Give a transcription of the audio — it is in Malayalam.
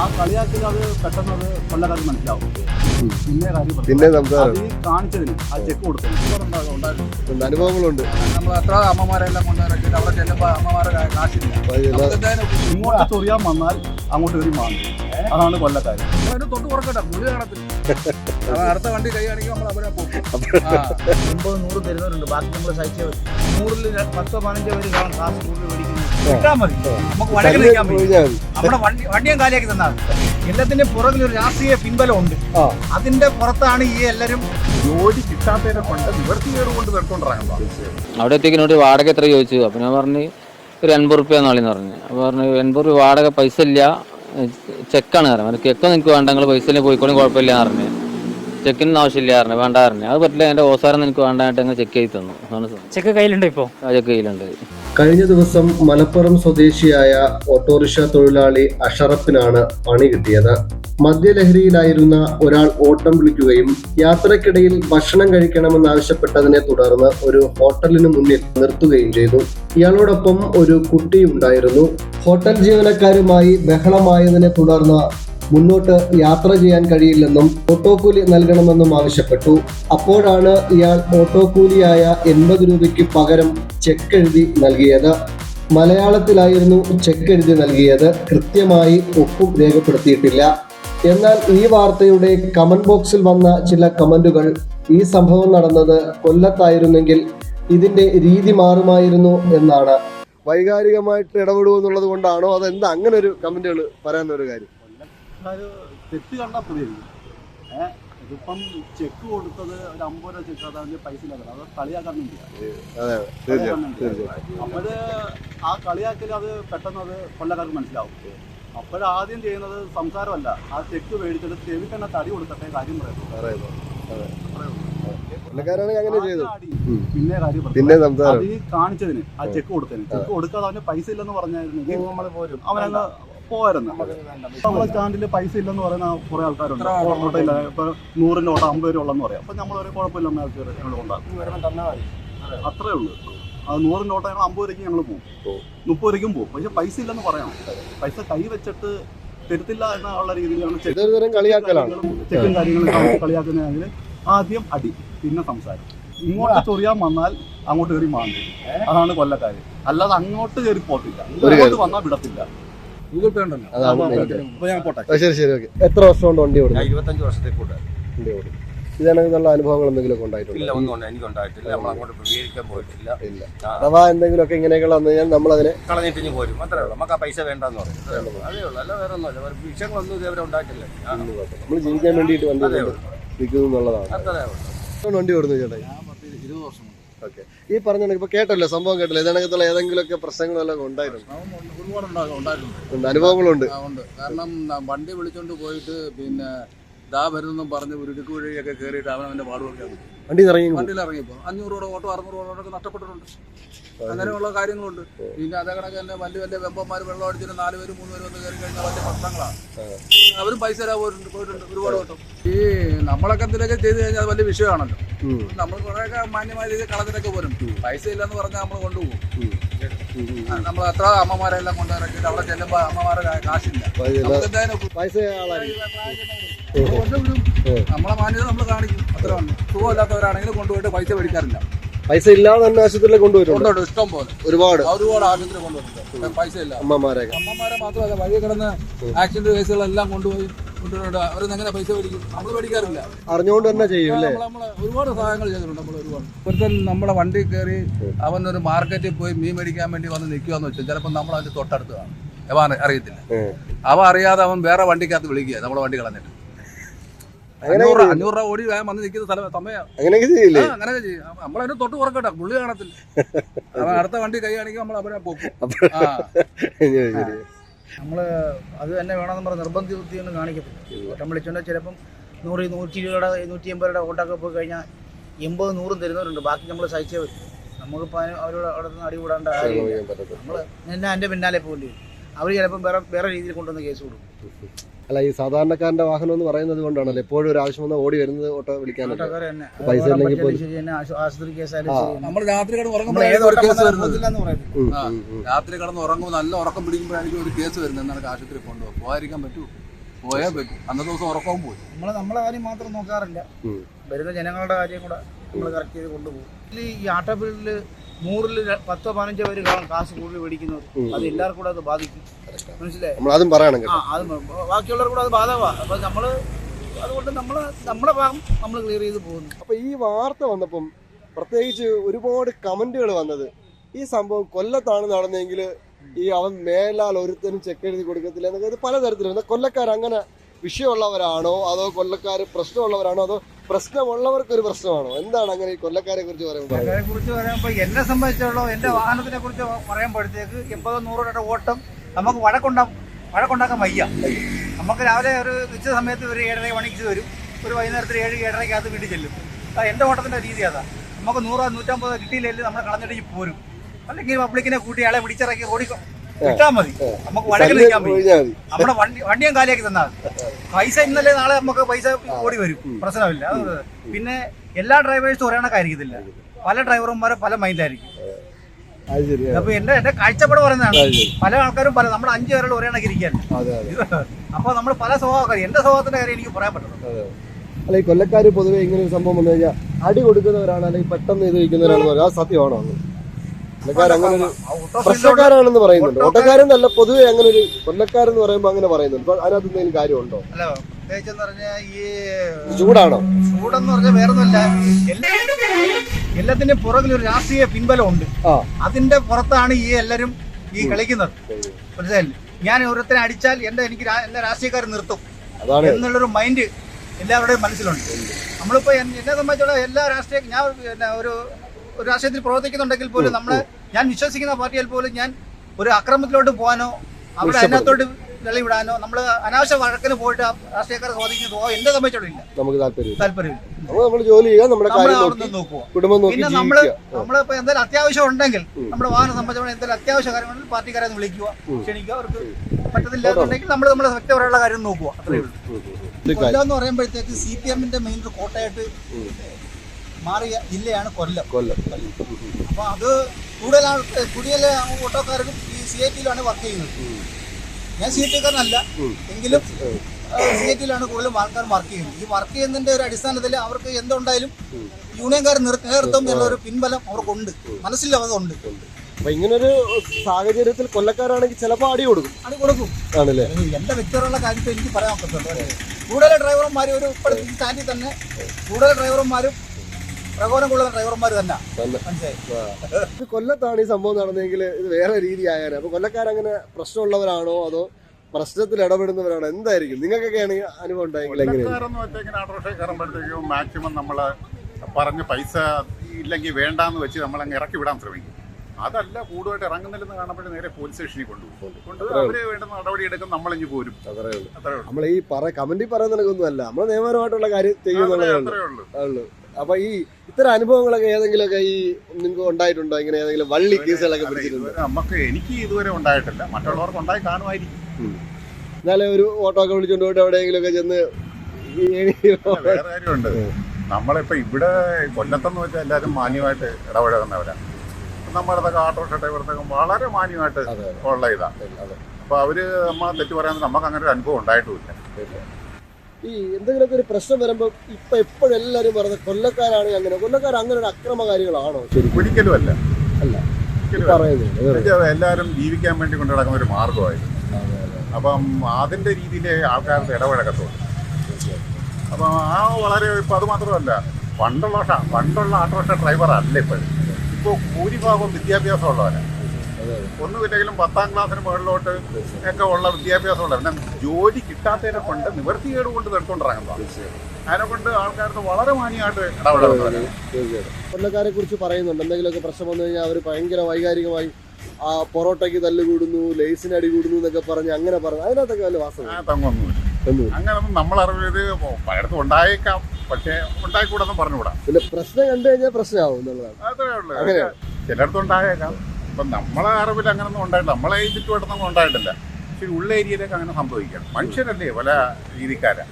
ആ കളിയാക്കൽ അത് പെട്ടെന്ന് അത് കൊല്ലക്കാർക്ക് മനസ്സിലാവും. പിന്നെ കാര്യം. പിന്നെ കാണിച്ചതിന് ആ ചെക്ക് കൊടുത്തു അനുഭവങ്ങളുണ്ട്. നമ്മൾ അത്ര അമ്മമാരെല്ലാം കൊണ്ടിറക്കിയിട്ട് അവിടെ ചെല്ലുമ്പോൾ അമ്മമാരെ കാശില്ല. ഇങ്ങോട്ട് ചൊറിയാൻ വന്നാൽ അങ്ങോട്ട് കയറി വാങ്ങി അതാണ് കൊല്ലക്കാർ തൊട്ട് കുറക്കട്ടെ പുള്ളി കാണത്തില്ല. അടുത്ത വണ്ടി കൈ കാണിക്കും നമ്മൾ അവരെ പോകും. ഒമ്പത് നൂറ് തരുന്നവരുണ്ട് ബാക്കി നമ്മൾ സഹിച്ചേ നൂറിൽ പത്തോ പതിനഞ്ചോ പേര് കാണും കാശ് കൂടുതൽ മേടിക്കുന്നത് മതി. നമുക്ക് വടക്ക് നിൽക്കാൻ പറ്റും നമ്മുടെ വണ്ടി വണ്ടിയും കാലിയാക്കി തന്നാൽ എല്ലാത്തിന്റെ പുറകിൽ ഒരു രാഷ്ട്രീയ പിൻബലം ഉണ്ട്. അതിന്റെ പുറത്താണ് ഈ എല്ലാരും ജോലി കിട്ടാത്തതിനെ കൊണ്ട് നിവർത്തി കൊണ്ട് നിർത്തോണ്ടിറങ്ങാൻ അവിടെ എത്തിക്കുന്നോട് വാടക എത്ര ചോദിച്ചു? അപ്പൊ ഞാൻ പറഞ്ഞു ഒരു എൺപത് റുപ്യ എന്നാളിന്ന് പറഞ്ഞു അപ്പൊ പറഞ്ഞു എൺപത് രൂപ വാടക പൈസ ഇല്ല. ചെക്കാണ് പറഞ്ഞു ചെക്ക് നിങ്ങൾക്ക് വേണ്ട. നിങ്ങൾ പൈസ ഇല്ലെങ്കിൽ പോയിക്കോളും കുഴപ്പമില്ല എന്ന് പറഞ്ഞു ചെക്കിനൊന്നും ആവശ്യമില്ല പറഞ്ഞു. വേണ്ട പറഞ്ഞു. അത് പറ്റില്ല എന്റെ ഓസാരം എനിക്ക് വേണ്ടായിട്ട് അങ്ങ് ചെക്ക് ചെയ്ത് തന്നു. ചെക്ക് കയ്യിലുണ്ട് ഇപ്പോ? ആ ചെക്ക് കയ്യിലുണ്ട്. കഴിഞ്ഞ ദിവസം മലപ്പുറം സ്വദേശിയായ ഓട്ടോറിക്ഷ തൊഴിലാളി അഷറഫിനാണ് പണി കിട്ടിയത്. മദ്യലഹരിയിലായിരുന്ന ഒരാൾ ഓട്ടം വിളിക്കുകയും യാത്രക്കിടയിൽ ഭക്ഷണം കഴിക്കണമെന്നാവശ്യപ്പെട്ടതിനെ തുടർന്ന് ഒരു ഹോട്ടലിന് മുന്നിൽ നിർത്തുകയും ചെയ്തു. ഇയാളോടൊപ്പം ഒരു കുട്ടിയുണ്ടായിരുന്നു. ഹോട്ടൽ ജീവനക്കാരുമായി ബഹളമായതിനെ തുടർന്ന് മുന്നോട്ട് യാത്ര ചെയ്യാൻ കഴിയില്ലെന്നും ഓട്ടോ കൂലി നൽകണമെന്നും ആവശ്യപ്പെട്ടു. അപ്പോഴാണ് ഇയാൾ ഓട്ടോ കൂലിയായ എൺപത് രൂപയ്ക്ക് പകരം ചെക്ക് എഴുതി നൽകിയത്. മലയാളത്തിലായിരുന്നു ചെക്ക് എഴുതി നൽകിയത്. കൃത്യമായി ഒപ്പും രേഖപ്പെടുത്തിയിട്ടില്ല. എന്നാൽ ഈ വാർത്തയുടെ കമന്റ് ബോക്സിൽ വന്ന ചില കമന്റുകൾ ഈ സംഭവം നടന്നത് കൊല്ലത്തായിരുന്നെങ്കിൽ ഇതിന്റെ രീതി മാറുമായിരുന്നു എന്നാണ്. വൈകാരികമായിട്ട് ഇടപെടുമെന്നുള്ളത് കൊണ്ടാണോ? അതെന്താ? അങ്ങനെ ഒരു കമന്റുകൾ പറയാൻ ഒരു കാര്യം. അത് തെറ്റ് കണ്ടാൽ പോയിരിക്കും ഏഹ് ഇതിപ്പം ചെക്ക് കൊടുത്തത് ഒരു അമ്പത് രൂപ ചെക്ക് അതായത് പൈസ ഇല്ലാതെ അത് കളിയാക്കാൻ വേണ്ടിയാണ് അപ്പോഴ് ആ കളിയാക്കൽ അത് പെട്ടെന്ന് അത് കൊല്ലക്കാർക്ക് മനസ്സിലാവും. അപ്പോഴാദ്യം ചെയ്യുന്നത് സംസാരമല്ല. ആ ചെക്ക് മേടിച്ചിട്ട് ചെവി തന്നെ തടി കൊടുത്തട്ടെ കാര്യം പിന്നെ കാര്യം പറഞ്ഞു. പിന്നെ സംസാരം. അത് കാണിച്ചതിന് ആ ചെക്ക് കൊടുത്തതിന്. ചെക്ക് കൊടുക്കാതെ അവന് പൈസ ഇല്ലെന്ന് പറഞ്ഞായിരുന്നെങ്കിൽ നമ്മൾ പോരും. അവനങ്ങ് പോയിരുന്നു നമ്മളെ സ്റ്റാൻഡിൽ പൈസ ഇല്ലെന്ന് പറയുന്ന കുറെ ആൾക്കാരുണ്ട്. ഓട്ടോ ഇല്ല ഇപ്പൊ നൂറിന് നോട്ട് അമ്പത് രൂപ ഉള്ളെന്ന് പറയാം. അപ്പൊ നമ്മൾ ഒരു കുഴപ്പമില്ല ആൾക്കാർ ഞങ്ങൾ കൊണ്ടാകും അത്രേ ഉള്ളൂ. അത് നൂറ് നോട്ട് ഞങ്ങൾ അമ്പത് രൂപയ്ക്ക് ഞങ്ങൾ പോകും. മുപ്പത് രൂപയ്ക്കും പോകും. പക്ഷെ പൈസ ഇല്ലെന്ന് പറയണം പൈസ കൈ വെച്ചിട്ട് തരുത്തില്ല എന്നുള്ള രീതിയിലാണ് ചെക്ക് കാര്യങ്ങളും കളിയാക്കുന്നതെങ്കിൽ ആദ്യം അടി പിന്നെ സംസാരം. ഇങ്ങോട്ട് ചൊറിയാൻ വന്നാൽ അങ്ങോട്ട് കയറി മാന്തി. അതാണ് കൊല്ലക്കാര്. അല്ലാതെ അങ്ങോട്ട് കയറി പോത്തില്ല അങ്ങോട്ട് വന്നാൽ വിടത്തില്ല. ഗൂഗിൾ പേ ഉണ്ടല്ലോ. അപ്പൊ ഞാൻ പോട്ടെ. ആ, ശരി ശരി ഓക്കെ. എത്ര വർഷം കൊണ്ട് വണ്ടി ഓടുന്നു ഇരുപത്തഞ്ച് വർഷത്തെ കൂടുതൽ വണ്ടി ഓടും ഇതാണെങ്കിൽ നല്ല അനുഭവങ്ങൾ എന്തെങ്കിലും ഒക്കെ ഉണ്ടായിട്ടുണ്ടോ? ഇല്ല ഒന്നും എനിക്ക് ഉണ്ടായിട്ടില്ല നമ്മൾ അങ്ങോട്ട് പ്രതികരിക്കാൻ പോയിട്ടില്ല. ഇല്ല. ആ, അഥവാ എന്തെങ്കിലുമൊക്കെ ഇങ്ങനെയൊക്കെ വന്നു കഴിഞ്ഞാൽ നമ്മൾ അതിനെ കളഞ്ഞിട്ട് ഇനി പോരും. അത്രേ ഉള്ളൂ. നമുക്ക് ആ പൈസ വേണ്ടെന്ന് പറയും. അത്രേ ഉള്ളൂ. അതേ ഉള്ളൂ. അല്ല വേറെ ഒന്നുമില്ല. വേറെ വിഷയങ്ങളൊന്നും ഇതേവരെ ഉണ്ടായിട്ടില്ല. ആ, നമ്മൾ ജീവിക്കാൻ വേണ്ടിയിട്ട് വണ്ടി അതേ നിൽക്കുന്നു എന്നുള്ളതാണ് അത്രേ ഉള്ളൂ. വണ്ടി ഓടുന്നു ചേട്ടാ? ഇരുപത് വർഷം ഓക്കെ ഈ പറഞ്ഞ ഇപ്പൊ കേട്ടല്ലോ സംഭവം കേട്ടല്ലോ. ഇതിനകത്തുള്ള ഏതെങ്കിലുമൊക്കെ പ്രശ്നങ്ങളെല്ലാം ഉണ്ടായിരുന്നു. ഒരുപാട് ഉണ്ടായിട്ടുണ്ട് അനുഭവങ്ങളുണ്ട്. ഉണ്ട്. കാരണം വണ്ടി വിളിച്ചോണ്ട് പോയിട്ട് പിന്നെ ദാ വരുന്നെന്നും പറഞ്ഞ് ഒരു ഇടുക്ക് വഴിയൊക്കെ കയറിയിട്ട് അവൻ അവന്റെ പാട് കൊടുക്കാൻ വണ്ടി ഇറങ്ങി. വണ്ടിയിൽ ഇറങ്ങിയപ്പോൾ അഞ്ഞൂറ് രൂപ ഓട്ടോ അറുന്നൂറ് രൂപ ഓട്ടോ നഷ്ടപ്പെട്ടിട്ടുണ്ട്. അങ്ങനെയുള്ള കാര്യങ്ങളുണ്ട്. പിന്നെ അതേ കണക്ക് തന്നെ വലിയ വലിയ വെമ്പന്മാർ വെള്ളം അടിച്ചിട്ട് നാല് പേര് മൂന്ന് പേര് വന്ന് കയറി കഴിഞ്ഞാൽ വലിയ പ്രശ്നങ്ങളാണ്. അവരും പൈസ തരാൻ പോയിട്ടുണ്ട് പോയിട്ടുണ്ട് ഒരുപാട് വട്ടം ഈ നമ്മളൊക്കെ എന്തിനൊക്കെ ചെയ്ത് കഴിഞ്ഞാൽ അത് വലിയ വിഷയമാണല്ലോ. നമ്മൾ കുറേയൊക്കെ മാന്യമായ രീതിയിൽ കളത്തിലൊക്കെ പോരും പൈസ ഇല്ലെന്ന് പറഞ്ഞാൽ നമ്മൾ കൊണ്ടുപോകും. നമ്മൾ എത്ര അമ്മമാരെല്ലാം കൊണ്ടിറക്കിയിട്ട് അവിടെ ചെല്ലുമ്പോൾ അമ്മമാരെ കാശില്ല. നമുക്ക് എന്തായാലും പൈസ കൊണ്ടുവിടും. നമ്മളെ മാന്യത നമ്മൾ കാണിക്കും. അത്ര സുഖമില്ലാത്തവരാണെങ്കിലും കൊണ്ടുപോയിട്ട് പൈസ മേടിക്കാറില്ല. പൈസ ഇല്ലാതെ തന്നെ ആശുപത്രിയിലേക്ക് കൊണ്ടുവരും കൊണ്ടുപോയിട്ട് ഇഷ്ടം പോലെ. ഒരുപാട്. ഒരുപാട് ആശുപത്രി കൊണ്ടുവരുന്നുണ്ട് പൈസ ഇല്ല. അമ്മമാരെ. അമ്മമാരെ മാത്രമല്ല വഴി കിടന്ന് ആക്സിഡന്റ് കേസുകളെല്ലാം കൊണ്ടുപോയി അവരൊന്നും എങ്ങനെ പൈസ മേടിക്കും? നമ്മൾ മേടിക്കാറില്ല. അറിഞ്ഞുകൊണ്ട് തന്നെ ചെയ്യും അല്ലേ? നമ്മൾ ഒരുപാട് സഹായങ്ങൾ ചെയ്തിട്ടുണ്ട് നമ്മൾ ഒരുപാട്. ഒരുത്തൻ നമ്മളെ വണ്ടി കയറി അവൻ ഒരു മാർക്കറ്റിൽ പോയി മീൻ മേടിക്കാൻ വേണ്ടി വന്ന് നിൽക്കുകയെന്ന് വെച്ചാൽ ചിലപ്പോൾ നമ്മൾ അതിന്റെ തൊട്ടടുത്ത് കാണും. അവൻ അറിയത്തില്ല. അവ അവൻ അറിയാതെ അവൻ വേറെ വണ്ടിക്കകത്ത് വിളിക്കുക നമ്മളെ വണ്ടി കളഞ്ഞിട്ട്. അഞ്ഞൂറ് അഞ്ഞൂറ് രൂപ ഓടി വന്ന് നിൽക്കുന്ന സ്ഥലം സമയം. അങ്ങനെയൊക്കെ ചെയ്യില്ലേ? അങ്ങനെ ചെയ്യും. നമ്മളതിന് തൊട്ട് കുറക്കട്ടെ പുള്ളി കാണത്തില്ല. അവൻ അടുത്ത വണ്ടി കൈ കാണിക്കും നമ്മൾ അവനെ ശരി, ശരി. നമ്മൾ അത് തന്നെ വേണമെന്ന് പറഞ്ഞ നിർബന്ധി ബുദ്ധിയൊന്നും കാണിക്കത്തില്ല. ഓട്ടം വിളിച്ചോണ്ട് ചിലപ്പം നൂറ് നൂറ്റി ഇരുപത് നൂറ്റി എൺപത് ഓട്ടൊക്കെ പോയി കഴിഞ്ഞാൽ എൺപത് നൂറും തരുന്നവരുണ്ട്. ബാക്കി നമ്മൾ സഹിച്ചേ പറ്റും. നമുക്കിപ്പോൾ അവരോട് അവിടെ നിന്ന് അടി കൂടാണ്ട് നമ്മൾ എന്നെ എന്റെ പിന്നാലെ പോകേണ്ടി വരും. അവർ ചിലപ്പം വേറെ വേറെ രീതിയിൽ കൊണ്ടുവന്ന് കേസ് കൊടുക്കും. അല്ല ഈ സാധാരണക്കാരന്റെ വാഹനം എന്ന് പറയുന്നത് കൊണ്ടാണല്ലോ എപ്പോഴും ഒരു ആവശ്യം വന്നാൽ ഓടി വരുന്നത് ഓട്ടോ വിളിക്കാൻ പൈസ ഇല്ലെങ്കിൽ. നമ്മൾ രാത്രി കിടന്ന് ഉറങ്ങുമ്പോൾ. രാത്രി കിടന്ന് ഉറങ്ങുമ്പോൾ നല്ല ഉറക്കം പിടിക്കുമ്പോഴായിരിക്കും ഒരു കേസ് വരുന്നത്. എന്നാണ് ആശുപത്രി കൊണ്ടുപോകും. പോകാതിരിക്കാൻ പറ്റൂ. പോയാൽ പറ്റും. അന്നത്തെ ദിവസം ഉറക്കവും പോയി. നമ്മൾ നമ്മളെ കാര്യം മാത്രം നോക്കാറില്ല. വരുന്ന ജനങ്ങളുടെ കാര്യം കൂടെ നമ്മൾ കറക്റ്റ് ചെയ്ത് കൊണ്ടുപോകും. ഈ ഈ ആട്ടോഫീൽഡിൽ നൂറിൽ പത്തോ പതിനഞ്ചോ പേര് കാണും കാശ് കൂടുതൽ മേടിക്കുന്നവർ അത് എല്ലാവർക്കും കൂടെ അത് ബാധിക്കും. മനസ്സിലായി? അതും പറയണം ആ അത് ബാക്കിയുള്ളവർ കൂടെ അത് ബാധകമാണ് അപ്പോൾ നമ്മൾ അതുകൊണ്ട് നമ്മൾ നമ്മുടെ ഭാഗം നമ്മൾ ക്ലിയർ ചെയ്ത് പോകുന്നു. അപ്പൊ ഈ വാർത്ത വന്നപ്പം പ്രത്യേകിച്ച് ഒരുപാട് കമന്റുകൾ വന്നത് ഈ സംഭവം കൊല്ലത്താണ് നടന്നെങ്കിൽ ഈ അവൻ മേലാൽ ഒരുത്തനും ചെക്ക് എഴുതി കൊടുക്കത്തില്ല എന്നൊക്കെ പലതരത്തിലും കൊല്ലക്കാർ അങ്ങനെ വിഷയമുള്ളവരാണോ? അതോ കൊല്ലക്കാർ പ്രശ്നമുള്ളവരാണോ? അതോ പ്രശ്നമുള്ളവർക്ക് ഒരു പ്രശ്നമാണോ? എന്താണ് അങ്ങനെ ഈ കൊല്ലക്കാരെ കുറിച്ച് പറയുമ്പോൾ? കുറിച്ച് പറയുമ്പോൾ എന്നെ സംബന്ധിച്ചുള്ള എന്റെ വാഹനത്തിനെ കുറിച്ച് പറയുമ്പോഴത്തേക്ക് എൺപതോ നൂറോ രൂപയുടെ ഓട്ടം നമുക്ക് വഴക്കുണ്ടാ വഴക്കുണ്ടാക്കാൻ വയ്യ. നമുക്ക് രാവിലെ ഒരു നിശ്ചിത സമയത്ത് ഒരു ഏഴര മണിക്ക് വരും. ഒരു വൈകുന്നേരത്തിൽ ഏഴ് ഏഴരയ്ക്കകത്ത് വീട്ടിൽ ചെല്ലും. എന്റെ ഓട്ടത്തിന്റെ രീതി അതാ. നമുക്ക് നൂറോ നൂറ്റമ്പതോ കിട്ടിയില്ലെങ്കിൽ നമ്മൾ കളഞ്ഞിട്ട് പോരും. അല്ലെങ്കിൽ പബ്ലിക്കിനെ കൂട്ടി ആളെ പിടിച്ചിറക്കി ഓടി വിട്ടാൽ മതി. നമുക്ക് വഴക്കിൽ നിൽക്കാൻ മതി. നമ്മുടെ വണ്ടി വണ്ടിയും കാലിയാക്കി തന്നാൽ പൈസ ഇന്നലെ നാളെ നമുക്ക് പൈസ ഓടി വരും. പ്രശ്നമില്ല. പിന്നെ എല്ലാ ഡ്രൈവേഴ്സും ഒരേ കണക്കായിരിക്കത്തില്ല പല ഡ്രൈവർമാരും പല മൈൻഡായിരിക്കും അപ്പൊ എന്റെ എന്റെ കാഴ്ചപ്പാട് പറയുന്നതാണ്. പല ആൾക്കാരും പല നമ്മുടെ അഞ്ചു പേരുടെ ഒരേ കണക്ക് ഇരിക്കാൻ അതെ അതെ. അപ്പൊ നമ്മൾ പല സ്വഭാവക്കാർ എന്റെ സ്വഭാവത്തിന്റെ കാര്യം എനിക്ക് പറയാൻ പറ്റുള്ളൂ അല്ല ഈ കൊല്ലക്കാർ പൊതുവെ ഇങ്ങനെ ഒരു സംഭവം വന്നു കഴിഞ്ഞാൽ അടി കൊടുക്കുന്നവരാണ് അല്ലെങ്കിൽ പെട്ടെന്ന് ഇത് വയ്ക്കുന്നവരാണെന്ന് പറയാം സത്യമാണോ? അങ്ങനെ ഒരു പ്രശ്നക്കാരാണെന്ന് പറയുന്നുണ്ട്. ഓട്ടക്കാരെന്നല്ല പൊതുവെ അങ്ങനെ ഒരു കൊല്ലക്കാരെന്ന് പറയുമ്പോൾ അങ്ങനെ പറയുന്നുണ്ട്. അതിനകത്ത് എന്തെങ്കിലും കാര്യമുണ്ടോ? അല്ല പ്രത്യേകിച്ചെന്ന് പറഞ്ഞാൽ ഈ ചൂടാണോ? ചൂടെന്ന് പറഞ്ഞാൽ വേറൊന്നുമല്ല. എല്ലാത്തിന്റെ എല്ലാത്തിന്റെയും പുറകിൽ ഒരു രാഷ്ട്രീയ പിൻബലം ഉണ്ട് അതിന്റെ പുറത്താണ് ഈ എല്ലാരും ഈ കളിക്കുന്നത്. മനസ്സിലായില്ലേ? ഞാൻ ഓരോരുത്തരെ അടിച്ചാൽ എന്റെ എനിക്ക് എന്റെ എന്നെ രാഷ്ട്രീയക്കാർ നിർത്തും. എന്നുള്ളൊരു മൈൻഡ് എല്ലാവരുടെയും മനസ്സിലുണ്ട്. നമ്മളിപ്പോ എന്നെ സംബന്ധിച്ചോളം എല്ലാ രാഷ്ട്രീയ ഞാൻ ഒരു ഒരു രാഷ്ട്രീയത്തിൽ പ്രവർത്തിക്കുന്നുണ്ടെങ്കിൽ പോലും നമ്മളെ ഞാൻ വിശ്വസിക്കുന്ന പാർട്ടിയിൽ പോലും ഞാൻ ഒരു അക്രമത്തിലോട്ട് പോകാനോ അവിടെ അതിനകത്തോട്ട് വിടാനോ നമ്മൾ അനാവശ്യ വഴക്കിന് പോയിട്ട് രാഷ്ട്രീയക്കാരെ സ്വാധീനിക്കുന്നു പോകാൻ എന്റെ സംബന്ധിച്ചോളം ഇല്ല. നമുക്ക് താല്പര്യം പിന്നെ നമ്മൾ നമ്മളിപ്പോ എന്തെങ്കിലും അത്യാവശ്യം ഉണ്ടെങ്കിൽ നമ്മുടെ വാഹനം സംബന്ധിച്ചോളം എന്തെങ്കിലും അത്യാവശ്യ കാര്യങ്ങളിൽ പാർട്ടിക്കാരെ വിളിക്കുക. ക്ഷണിക്കുക അവർക്ക് പറ്റത്തില്ല എന്നുണ്ടെങ്കിൽ നമ്മൾ നമ്മുടെ വ്യക്തിപരമുള്ള കാര്യം നോക്കുക. അത്രയേ ഉള്ളൂ. കൊല്ലം എന്ന് പറയുമ്പോഴത്തേക്ക് സി പി എമ്മിന്റെ മെയിൻ കോട്ടയായിട്ട്. മാറിയ ജില്ലയാണ് കൊല്ലം. കൊല്ലം. അപ്പൊ അത് കൂടുതൽ ആൾ കൂടുതൽ ഓട്ടോക്കാർക്കും ഈ സി ഐ ടിയിലാണ് വർക്ക് ചെയ്യുന്നത്. ഞാൻ സി ഐ ടിക്കാരനല്ല. എങ്കിലും സി ഐ ടിയിലാണ് കൂടുതലും ആൾക്കാർ വർക്ക് ചെയ്യുന്നത്. ഈ വർക്ക് ചെയ്യുന്നതിന്റെ ഒരു അടിസ്ഥാനത്തിൽ അവർക്ക് എന്തുണ്ടായാലും യൂണിയൻകാർ നേതൃത്വം എന്നുള്ള ഒരു പിൻബലം അവർക്കുണ്ട്. മനസ്സിൽ അതുണ്ട് അപ്പൊ ഇങ്ങനൊരു സാഹചര്യത്തിൽ കൊല്ലക്കാരാണെങ്കിൽ ചിലപ്പോൾ അടി കൊടുക്കും. അടി കൊടുക്കും. ആണല്ലേ? എന്റെ വ്യക്തിപരമുള്ള കാര്യത്തിൽ എനിക്ക് പറയാൻ പറ്റുള്ളൂ കൂടുതൽ ഡ്രൈവർമാർ ഒരു ഇപ്പോഴത്തെ സ്റ്റാൻഡിൽ തന്നെ. കൂടുതൽ ഡ്രൈവർമാരും പ്രകോപനം കൊള്ളുന്ന ഡ്രൈവർമാർ തന്നെ. മനസ്സിലായി? കൊല്ലത്താണ് ഈ സംഭവം നടന്നെങ്കിൽ ഇത് വേറെ രീതി ആയാലും അപ്പൊ കൊല്ലക്കാരങ്ങനെ പ്രശ്നമുള്ളവരാണോ അതോ പ്രശ്നത്തിൽ ഇടപെടുന്നവരാണോ? എന്തായിരിക്കും? നിങ്ങൾക്കൊക്കെ ആണ് അനുഭവം ഉണ്ടായെങ്കിൽ കയറുമ്പോഴത്തേക്കും മാക്സിമം നമ്മൾ പറഞ്ഞ് പൈസ ഇല്ലെങ്കിൽ വേണ്ടാന്ന് വെച്ച് നമ്മളങ്ങ് ഇറക്കി വിടാൻ ശ്രമിക്കും. അതല്ല കൂടുതലായിട്ട് ഇറങ്ങുന്നില്ലെന്ന് കാണുമ്പോൾ നേരെ പോലീസ് സ്റ്റേഷനിൽ കൊണ്ടുപോകും. കൊണ്ട് അവർ വേണ്ട നടപടി എടുക്കും നമ്മളിഞ്ഞ് പോരും. അത്രേ ഉള്ളൂ. അത്രേ ഉള്ളൂ. നമ്മൾ ഈ പറ കമന്റിൽ പറയുന്നതൊന്നും അല്ല നമ്മൾ നിയമപരമായിട്ടുള്ള കാര്യം ചെയ്യുന്നുള്ളതേ അപ്പൊ ഈ ഇത്തരം അനുഭവങ്ങളൊക്കെ ഏതെങ്കിലുമൊക്കെ ഈ നിങ്ങൾക്ക് ഉണ്ടായിട്ടുണ്ടോ? ഇങ്ങനെ ഏതെങ്കിലും വള്ളി കേസുകളൊക്കെ പിടിച്ചിട്ടുണ്ട്? നമുക്ക് എനിക്ക് ഇതുവരെ ഉണ്ടായിട്ടില്ല. മറ്റുള്ളവർക്ക് ഉണ്ടായി കാണുമായിരിക്കും. എന്നാലും ഒരു ഓട്ടോ ഒക്കെ വിളിച്ചുകൊണ്ട് പോയിട്ട് എവിടെയെങ്കിലും ഒക്കെ ചെന്ന് വേറെ കാര്യമുണ്ട്. നമ്മളിപ്പോ ഇവിടെ കൊല്ലത്തെന്ന് വെച്ചാൽ എല്ലാവരും മാന്യമായിട്ട് ഇടപഴകുന്നവരാ. നമ്മളതൊക്കെ ഓട്ടോറിക്ഷ ഡ്രൈവർക്കൊക്കെ വളരെ മാന്യമായിട്ട് ഉള്ള ഇതാ. അപ്പൊ അവർ നമ്മളെ തെറ്റ് പറയാൻ നമുക്ക് അങ്ങനെ ഒരു അനുഭവം ഉണ്ടായിട്ടുമില്ല. ഈ എന്തെങ്കിലുമൊക്കെ ഒരു പ്രശ്നം വരുമ്പോൾ ഇപ്പൊ എപ്പോഴും എല്ലാരും പറയുന്നത് കൊല്ലക്കാരാണ് അങ്ങനെ. കൊല്ലക്കാർ അങ്ങനെ ഒരു അക്രമകാരികളാണോ ശരി. ഒരിക്കലും അല്ല. അല്ല. എന്നുവെച്ചാൽ എല്ലാവരും ജീവിക്കാൻ വേണ്ടി കൊണ്ടു നടക്കുന്ന ഒരു മാർഗമായിരുന്നു. അപ്പം അതിന്റെ രീതിയിൽ ആൾക്കാർക്ക് ഇടപഴകത്തുള്ളൂ. അപ്പം ആ വളരെ ഇപ്പം അത് മാത്രമല്ല പണ്ടുള്ള പണ്ടുള്ള ആട്ടോറിക്ഷ ഡ്രൈവർ അല്ല ഇപ്പോഴും ഇപ്പോൾ ഭൂരിഭാഗവും വിദ്യാഭ്യാസം ഉള്ളവരാണ് ഒന്നുമില്ലെങ്കിലും പത്താം ക്ലാസ്സിന് മുകളിലോട്ട് ഒക്കെ ഉള്ള വിദ്യാഭ്യാസം പിന്നെ ജോലി കിട്ടാത്തതിനെ കൊണ്ട് നിവർത്തികേട് കൊണ്ട് നിർത്തുകൊണ്ടിറങ്ങുന്നതാണ് അതിനെ കൊണ്ട് ആൾക്കാർക്ക് വളരെ മാനിയായിട്ട് തീർച്ചയായിട്ടും. കൊല്ലക്കാരെ കുറിച്ച് പറയുന്നുണ്ട്. എന്തെങ്കിലുമൊക്കെ പ്രശ്നം വന്നു കഴിഞ്ഞാൽ അവർ ഭയങ്കര വൈകാരികമായി ആ പൊറോട്ടയ്ക്ക് തല്ല് കൂടുന്നു ലേസിന് അടി കൂടുന്നു എന്നൊക്കെ പറഞ്ഞ് അങ്ങനെ പറഞ്ഞു അതിനകത്തൊക്കെ വല്ല വാസം അങ്ങനൊന്നും നമ്മൾ ഇത് പലയിടത്തും ഉണ്ടായേക്കാം. പക്ഷേ ഉണ്ടായിക്കൂടെന്നും പറഞ്ഞുകൂടാ. പിന്നെ പ്രശ്നം കണ്ടു കഴിഞ്ഞാൽ പ്രശ്നമാവും എന്നുള്ളതാണ്. അത്രേ ഉള്ളൂ. അങ്ങനെയാണ്. ചിലയിടത്തും ഉണ്ടായേക്കാം. ഇപ്പം നമ്മളെ അറിവിൽ അങ്ങനൊന്നും ഉണ്ടായിട്ടില്ല. നമ്മളെ ചുറ്റുവട്ടത്തൊന്നും ഉണ്ടായിട്ടില്ല. പക്ഷേ ഉള്ള ഏരിയയിലേക്ക് അങ്ങനെ സംഭവിക്കാം. മനുഷ്യരല്ലേ പല രീതിക്കാരാ?